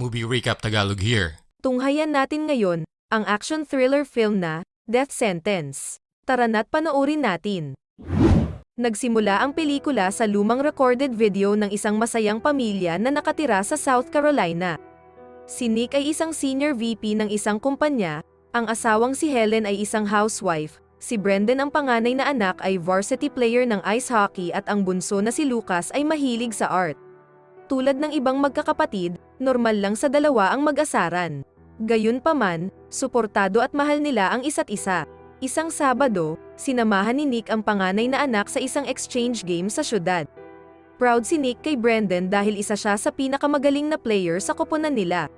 Movie Recap Tagalog here. Tunghayan natin ngayon, ang action thriller film na, Death Sentence. Tara na't panoorin natin. Nagsimula ang pelikula sa lumang recorded video ng isang masayang pamilya na nakatira sa South Carolina. Si Nick ay isang senior VP ng isang kumpanya, ang asawang si Helen ay isang housewife, si Brendan ang panganay na anak ay varsity player ng ice hockey at ang bunso na si Lucas ay mahilig sa art. Tulad ng ibang magkakapatid, normal lang sa dalawa ang mag-asaran. Gayunpaman, suportado at mahal nila ang isa't isa. Isang Sabado, sinamahan ni Nick ang panganay na anak sa isang exchange game sa syudad. Proud si Nick kay Brendan dahil isa siya sa pinakamagaling na player sa koponan nila.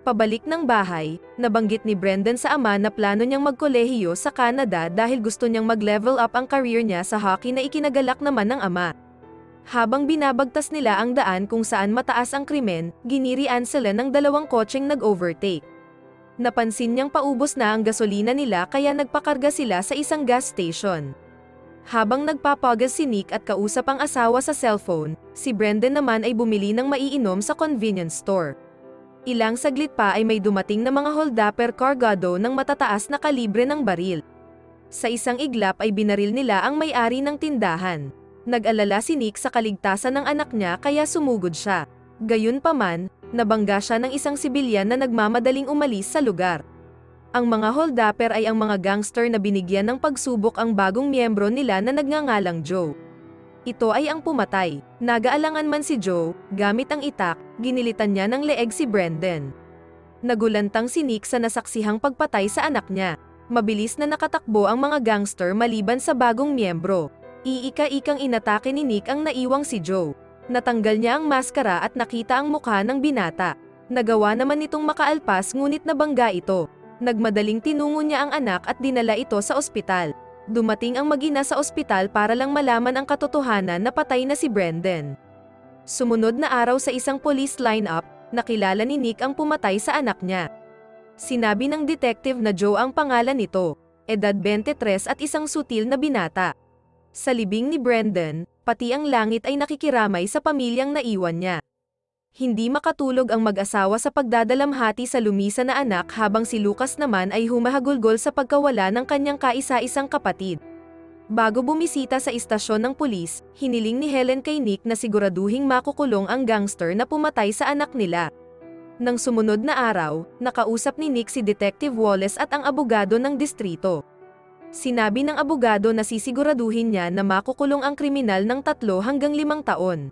Pabalik ng bahay, nabanggit ni Brendan sa ama na plano niyang magkolehiyo sa Canada dahil gusto niyang mag-level up ang career niya sa hockey na ikinagalak naman ng ama. Habang binabagtas nila ang daan kung saan mataas ang krimen, ginirian sila ng dalawang kotseng nag-overtake. Napansin niyang paubos na ang gasolina nila kaya nagpakarga sila sa isang gas station. Habang nagpapagas si Nick at kausap ang asawa sa cellphone, si Brendan naman ay bumili ng maiinom sa convenience store. Ilang saglit pa ay may dumating na mga holdapper cargado ng matataas na kalibre ng baril. Sa isang iglap ay binaril nila ang may-ari ng tindahan. Nag-alala si Nick sa kaligtasan ng anak niya kaya sumugod siya. Gayunpaman, nabangga siya ng isang sibilyan na nagmamadaling umalis sa lugar. Ang mga holdapper ay ang mga gangster na binigyan ng pagsubok ang bagong miyembro nila na nagngangalang Joe. Ito ay ang pumatay. Nagaalangan man si Joe, gamit ang itak, ginilitan niya ng leeg si Brendan. Nagulantang si Nick sa nasaksihang pagpatay sa anak niya. Mabilis na nakatakbo ang mga gangster maliban sa bagong miyembro. Iika-ikang inatake ni Nick ang naiwang si Joe. Natanggal niya ang maskara at nakita ang mukha ng binata. Nagawa naman nitong makaalpas ngunit nabangga ito. Nagmadaling tinungo niya ang anak at dinala ito sa ospital. Dumating ang magina sa ospital para lang malaman ang katotohanan na patay na si Brendan. Sumunod na araw sa isang police lineup, nakilala ni Nick ang pumatay sa anak niya. Sinabi ng detective na Joe ang pangalan nito, edad 23 at isang sutil na binata. Sa libing ni Brendan, pati ang langit ay nakikiramay sa pamilyang naiwan niya. Hindi makatulog ang mag-asawa sa pagdadalamhati sa lumisa na anak habang si Lucas naman ay humahagulgol sa pagkawala ng kanyang kaisa-isang kapatid. Bago bumisita sa istasyon ng pulis, hiniling ni Helen kay Nick na siguraduhing makukulong ang gangster na pumatay sa anak nila. Nang sumunod na araw, nakausap ni Nick si Detective Wallace at ang abogado ng distrito. Sinabi ng abogado na sisiguraduhin niya na makukulong ang kriminal ng tatlo hanggang limang taon.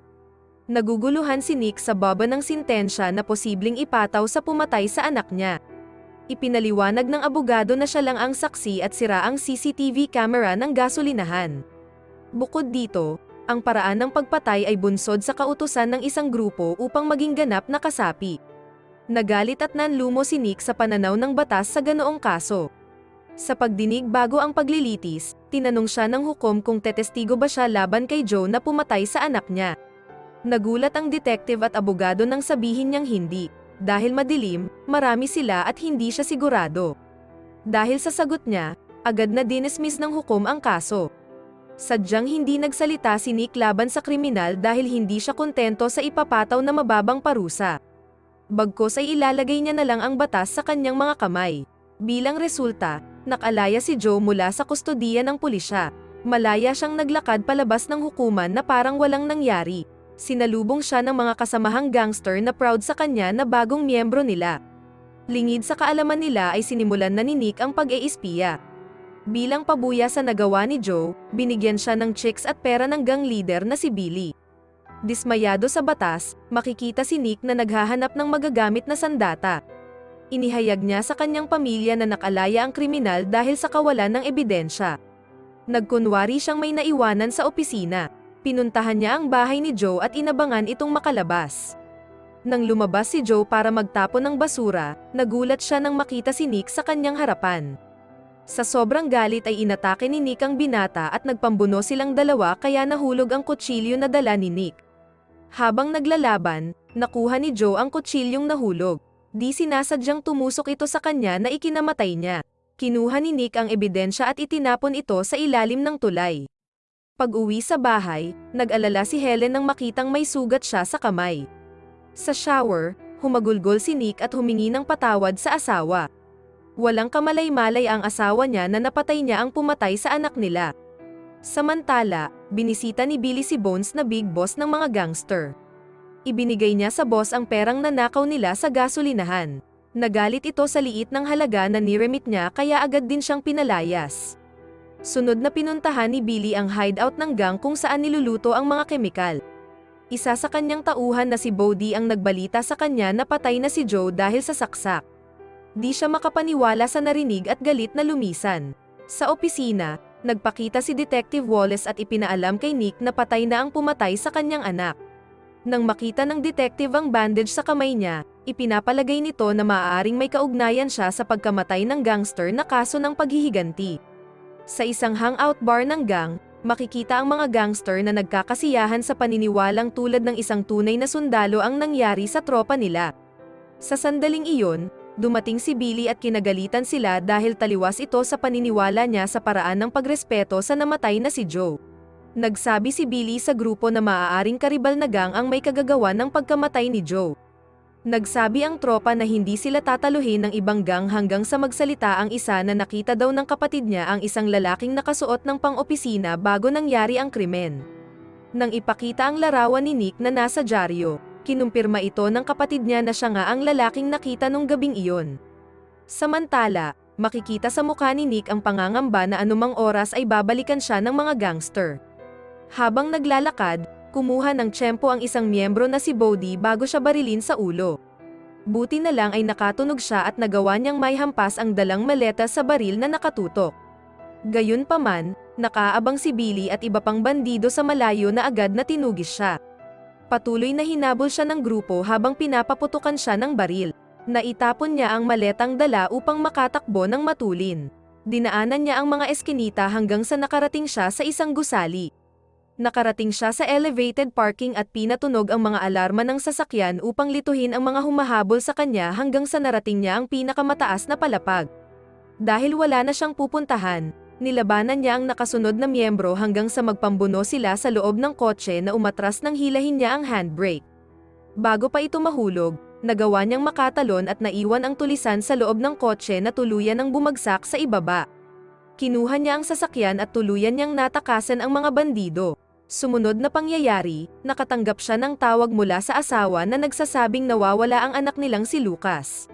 Naguguluhan si Nick sa baba ng sintensya na posibleng ipataw sa pumatay sa anak niya. Ipinaliwanag ng abogado na siya lang ang saksi at sira ang CCTV camera ng gasolinahan. Bukod dito, ang paraan ng pagpatay ay bunsod sa kautusan ng isang grupo upang maging ganap na kasapi. Nagalit at nanlumo si Nick sa pananaw ng batas sa ganoong kaso. Sa pagdinig bago ang paglilitis, tinanong siya ng hukom kung tetestigo ba siya laban kay Joe na pumatay sa anak niya. Nagulat ang detective at abogado nang sabihin niyang hindi. Dahil madilim, marami sila at hindi siya sigurado. Dahil sa sagot niya, agad na dinismiss ng hukom ang kaso. Sadyang hindi nagsalita si Nick laban sa kriminal dahil hindi siya kontento sa ipapataw na mababang parusa. Bagkos ay ilalagay niya na lang ang batas sa kanyang mga kamay. Bilang resulta, nakalaya si Joe mula sa kustodiya ng pulisya. Malaya siyang naglakad palabas ng hukuman na parang walang nangyari. Sinalubong siya ng mga kasamahang gangster na proud sa kanya na bagong miyembro nila. Lingid sa kaalaman nila ay sinimulan na ni Nick ang pag-eispiya. Bilang pabuya sa nagawa ni Joe, binigyan siya ng chicks at pera ng gang leader na si Billy. Dismayado sa batas, makikita si Nick na naghahanap ng magagamit na sandata. Inihayag niya sa kanyang pamilya na nakalaya ang kriminal dahil sa kawalan ng ebidensya. Nagkunwari siyang may naiwanan sa opisina. Pinuntahan niya ang bahay ni Joe at inabangan itong makalabas. Nang lumabas si Joe para magtapon ng basura, nagulat siya nang makita si Nick sa kanyang harapan. Sa sobrang galit ay inatake ni Nick ang binata at nagpambuno silang dalawa kaya nahulog ang kutsilyo na dala ni Nick. Habang naglalaban, nakuha ni Joe ang kutsilyong nahulog. Di sinasadyang tumusok ito sa kanya na ikinamatay niya. Kinuha ni Nick ang ebidensya at itinapon ito sa ilalim ng tulay. Pag-uwi sa bahay, nag-alala si Helen nang makitang may sugat siya sa kamay. Sa shower, humagulgol si Nick at humingi ng patawad sa asawa. Walang kamalay-malay ang asawa niya na napatay niya ang pumatay sa anak nila. Samantala, binisita ni Billy si Bones na big boss ng mga gangster. Ibinigay niya sa boss ang perang nanakaw nila sa gasolinahan. Nagalit ito sa liit ng halaga na niremit niya kaya agad din siyang pinalayas. Sunod na pinuntahan ni Billy ang hideout ng gang kung saan niluluto ang mga kemikal. Isa sa kanyang tauhan na si Bodhi ang nagbalita sa kanya na patay na si Joe dahil sa saksak. Di siya makapaniwala sa narinig at galit na lumisan. Sa opisina, nagpakita si Detective Wallace at ipinaalam kay Nick na patay na ang pumatay sa kanyang anak. Nang makita ng detective ang bandage sa kamay niya, ipinapalagay nito na maaaring may kaugnayan siya sa pagkamatay ng gangster na kaso ng paghihiganti. Sa isang hangout bar ng gang, makikita ang mga gangster na nagkakasiyahan sa paniniwalang tulad ng isang tunay na sundalo ang nangyari sa tropa nila. Sa sandaling iyon, dumating si Billy at kinagalitan sila dahil taliwas ito sa paniniwala niya sa paraan ng pagrespeto sa namatay na si Joe. Nagsabi si Billy sa grupo na maaaring karibal na ang may kagagawa ng pagkamatay ni Joe. Nagsabi ang tropa na hindi sila tataluhin ng ibang gang hanggang sa magsalita ang isa na nakita daw ng kapatid niya ang isang lalaking nakasuot ng pang-opisina bago nangyari ang krimen. Nang ipakita ang larawan ni Nick na nasa dyaryo, kinumpirma ito ng kapatid niya na siya nga ang lalaking nakita nung gabing iyon. Samantala, makikita sa mukha ni Nick ang pangangamba na anumang oras ay babalikan siya ng mga gangster. Habang naglalakad, kumuha ng tsempo ang isang miyembro na si Bodhi bago siya barilin sa ulo. Buti na lang ay nakatunog siya at nagawa niyang may hampas ang dalang maleta sa baril na nakatutok. Gayunpaman, nakaabang si Billy at iba pang bandido sa malayo na agad na tinugis siya. Patuloy na hinabol siya ng grupo habang pinapaputukan siya ng baril. Naitapon niya ang maletang dala upang makatakbo ng matulin. Dinaanan niya ang mga eskinita hanggang sa nakarating siya sa isang gusali. Nakarating siya sa elevated parking at pinatunog ang mga alarma ng sasakyan upang lituhin ang mga humahabol sa kanya hanggang sa narating niya ang pinakamataas na palapag. Dahil wala na siyang pupuntahan, nilabanan niya ang nakasunod na miyembro hanggang sa magpambuno sila sa loob ng kotse na umatras nang hilahin niya ang handbrake. Bago pa ito mahulog, nagawa niyang makatalon at naiwan ang tulisan sa loob ng kotse na tuluyan ng bumagsak sa ibaba. Kinuha niya ang sasakyan at tuluyan niyang natakasan ang mga bandido. Sumunod na pangyayari, nakatanggap siya ng tawag mula sa asawa na nagsasabing nawawala ang anak nilang si Lucas.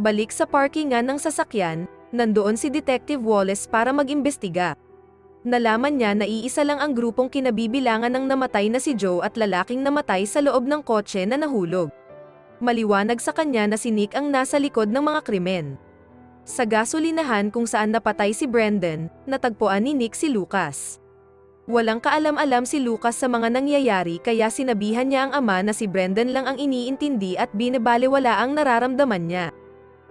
Balik sa parkingan ng sasakyan, nandoon si Detective Wallace para mag-imbestiga. Nalaman niya na iisa lang ang grupong kinabibilangan ng namatay na si Joe at lalaking namatay sa loob ng kotse na nahulog. Maliwanag sa kanya na si Nick ang nasa likod ng mga krimen. Sa gasolinahan kung saan napatay si Brendan, natagpuan ni Nick si Lucas. Walang kaalam-alam si Lucas sa mga nangyayari kaya sinabihan niya ang ama na si Brendan lang ang iniintindi at binebaliwala ang nararamdaman niya.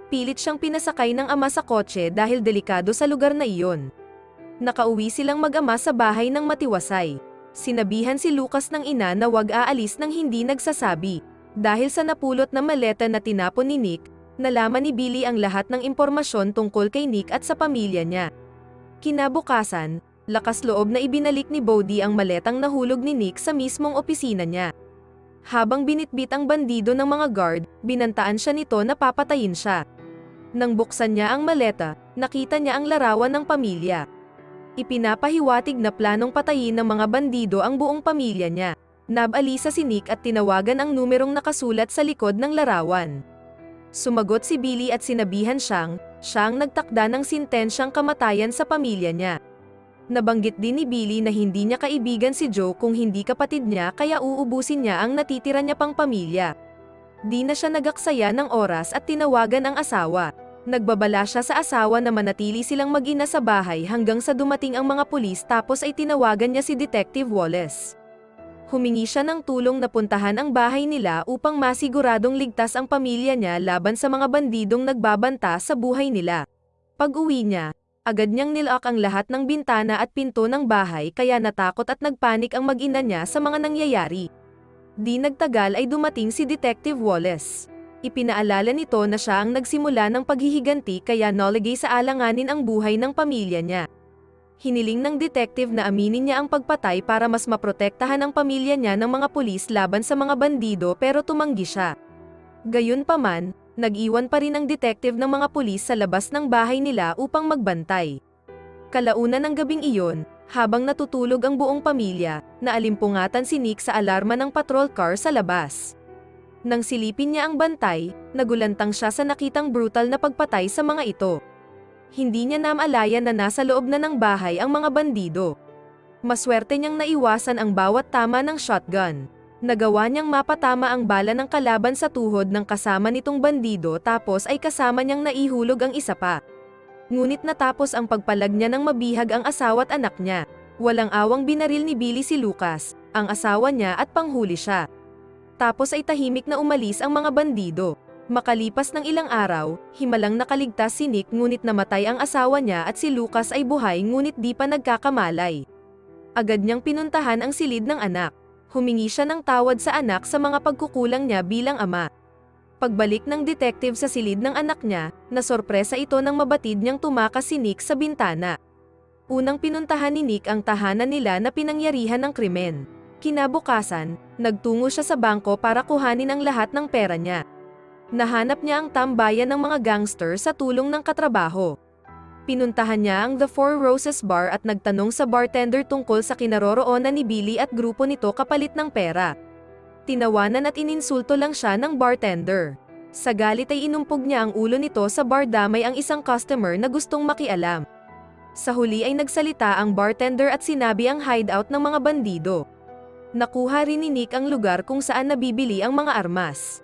Pilit siyang pinasakay ng ama sa kotse dahil delikado sa lugar na iyon. Nakauwi silang mag-ama sa bahay ng matiwasay. Sinabihan si Lucas ng ina na wag aalis nang hindi nagsasabi. Dahil sa napulot na maleta na tinapon ni Nick, nalaman ni Billy ang lahat ng impormasyon tungkol kay Nick at sa pamilya niya. Kinabukasan, lakas loob na ibinalik ni Bodhi ang maletang nahulog ni Nick sa mismong opisina niya. Habang binitbit ang bandido ng mga guard, binantaan siya nito na papatayin siya. Nang buksan niya ang maleta, nakita niya ang larawan ng pamilya. Ipinapahiwatig na planong patayin ng mga bandido ang buong pamilya niya. Nabalisa si Nick at tinawagan ang numerong nakasulat sa likod ng larawan. Sumagot si Billy at sinabihan siyang, siyang nagtakda ng sintensyang kamatayan sa pamilya niya. Nabanggit din ni Billy na hindi niya kaibigan si Joe kung hindi kapatid niya kaya uubusin niya ang natitira niya pang pamilya. Di na siya nagaksaya ng oras at tinawagan ang asawa. Nagbabala siya sa asawa na manatili silang mag-ina sa bahay hanggang sa dumating ang mga pulis tapos ay tinawagan niya si Detective Wallace. Humingi siya ng tulong na puntahan ang bahay nila upang masiguradong ligtas ang pamilya niya laban sa mga bandidong nagbabanta sa buhay nila. Pag-uwi niya, agad niyang nilock ang lahat ng bintana at pinto ng bahay kaya natakot at nagpanik ang mag-ina niya sa mga nangyayari. Di nagtagal ay dumating si Detective Wallace. Ipinaalala nito na siya ang nagsimula ng paghihiganti kaya naligay sa alanganin ang buhay ng pamilya niya. Hiniling ng detective na aminin niya ang pagpatay para mas maprotektahan ang pamilya niya ng mga pulis laban sa mga bandido pero tumanggi siya. Gayunpaman, nag-iwan pa rin ang detective ng mga pulis sa labas ng bahay nila upang magbantay. Kalaunan ng gabing iyon, habang natutulog ang buong pamilya, naalimpungatan si Nick sa alarma ng patrol car sa labas. Nang silipin niya ang bantay, nagulantang siya sa nakitang brutal na pagpatay sa mga ito. Hindi niya namalayan na nasa loob na ng bahay ang mga bandido. Maswerte niyang naiwasan ang bawat tama ng shotgun. Nagawa niyang mapatama ang bala ng kalaban sa tuhod ng kasama nitong bandido tapos ay kasama niyang naihulog ang isa pa. Ngunit natapos ang pagpalag niya ng mabihag ang asawa at anak niya. Walang awang binaril ni Billy si Lucas, ang asawa niya at panghuli siya. Tapos ay tahimik na umalis ang mga bandido. Makalipas ng ilang araw, himalang nakaligtas si Nick ngunit namatay ang asawa niya at si Lucas ay buhay ngunit di pa nagkakamalay. Agad niyang pinuntahan ang silid ng anak. Humingi siya ng tawad sa anak sa mga pagkukulang niya bilang ama. Pagbalik ng detective sa silid ng anak niya, nasorpresa ito nang mabatid niyang tumakas si Nick sa bintana. Unang pinuntahan ni Nick ang tahanan nila na pinangyarihan ng krimen. Kinabukasan, nagtungo siya sa bangko para kuhanin ang lahat ng pera niya. Nahanap niya ang tambayan ng mga gangster sa tulong ng katrabaho. Pinuntahan niya ang The Four Roses Bar at nagtanong sa bartender tungkol sa kinaroroonan ni Billy at grupo nito kapalit ng pera. Tinawanan at ininsulto lang siya ng bartender. Sa galit ay inumpog niya ang ulo nito sa bar damay ang isang customer na gustong makialam. Sa huli ay nagsalita ang bartender at sinabi ang hideout ng mga bandido. Nakuha rin ni Nick ang lugar kung saan nabibili ang mga armas.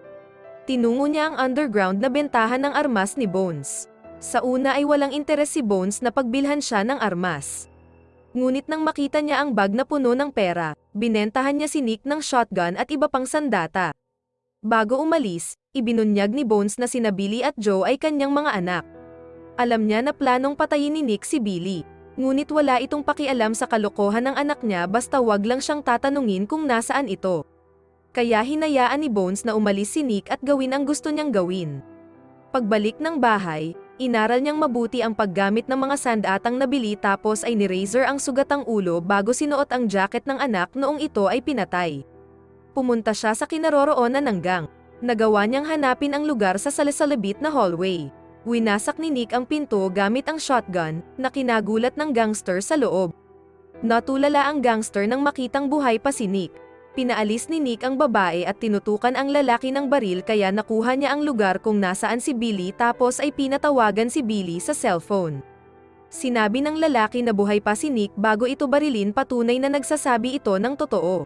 Tinungo niya ang underground na bentahan ng armas ni Bones. Sa una ay walang interes si Bones na pagbilhan siya ng armas. Ngunit nang makita niya ang bag na puno ng pera, binentahan niya si Nick ng shotgun at iba pang sandata. Bago umalis, ibinunyag ni Bones na sina Billy at Joe ay kanyang mga anak. Alam niya na planong patayin ni Nick si Billy. Ngunit wala itong pakialam sa kalokohan ng anak niya basta wag lang siyang tatanungin kung nasaan ito. Kaya hinayaan ni Bones na umalis si Nick at gawin ang gusto niyang gawin. Pagbalik ng bahay, inaral niyang mabuti ang paggamit ng mga sandatang nabili tapos ay ni-razor ang sugatang ulo bago sinuot ang jacket ng anak noong ito ay pinatay. Pumunta siya sa kinaroroonan ng gang. Nagawa niyang hanapin ang lugar sa salasalabit na hallway. Winasak ni Nick ang pinto gamit ang shotgun na kinagulat ng gangster sa loob. Natulala ang gangster nang makitang buhay pa si Nick. Pinaalis ni Nick ang babae at tinutukan ang lalaki ng baril kaya nakuha niya ang lugar kung nasaan si Billy tapos ay pinatawagan si Billy sa cellphone. Sinabi ng lalaki na buhay pa si Nick bago ito barilin patunay na nagsasabi ito ng totoo.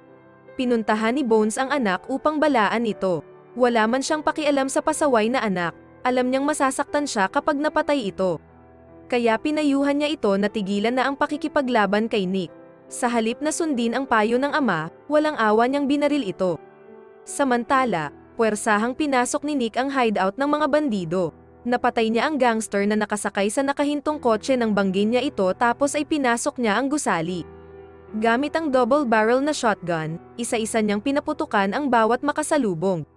Pinuntahan ni Bones ang anak upang balaan ito. Wala man siyang pakialam sa pasaway na anak, alam niyang masasaktan siya kapag napatay ito. Kaya pinayuhan niya ito na tigilan na ang pakikipaglaban kay Nick. Sa halip na sundin ang payo ng ama, walang awa niyang binaril ito. Samantala, puwersahang pinasok ni Nick ang hideout ng mga bandido. Napatay niya ang gangster na nakasakay sa nakahintong kotse ng banggin niya ito tapos ay pinasok niya ang gusali. Gamit ang double barrel na shotgun, isa-isa niyang pinaputukan ang bawat makasalubong.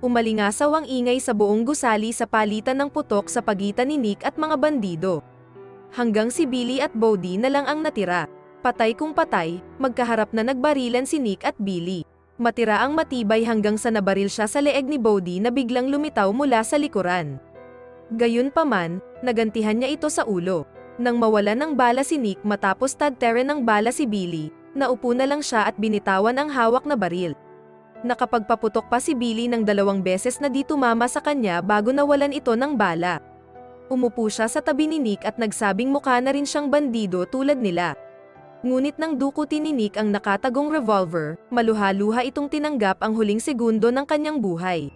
Umalingasaw ang ingay sa buong gusali sa palitan ng putok sa pagitan ni Nick at mga bandido. Hanggang si Billy at Bodie na lang ang natira. Patay kung patay, magkaharap na nagbarilan si Nick at Billy. Matira ang matibay hanggang sa nabaril siya sa leeg ni Bodie na biglang lumitaw mula sa likuran. Gayunpaman, nagantihan niya ito sa ulo. Nang mawala ng bala si Nick matapos tadtere ng bala si Billy, naupo na lang siya at binitawan ang hawak na baril. Nakapagpaputok pa si Billy ng dalawang beses na di tumama sa kanya bago nawalan ito ng bala. Umupo siya sa tabi ni Nick at nagsabing mukha na rin siyang bandido tulad nila. Ngunit nang dukutin ni Nick ang nakatagong revolver, maluha-luha itong tinanggap ang huling segundo ng kanyang buhay.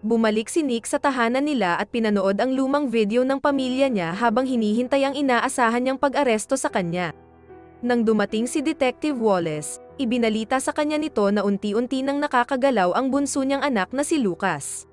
Bumalik si Nick sa tahanan nila at pinanood ang lumang video ng pamilya niya habang hinihintay ang inaasahan niyang pag-aresto sa kanya. Nang dumating si Detective Wallace, ibinalita sa kanya nito na unti-unti nang nakakagalaw ang bunso niyang anak na si Lucas.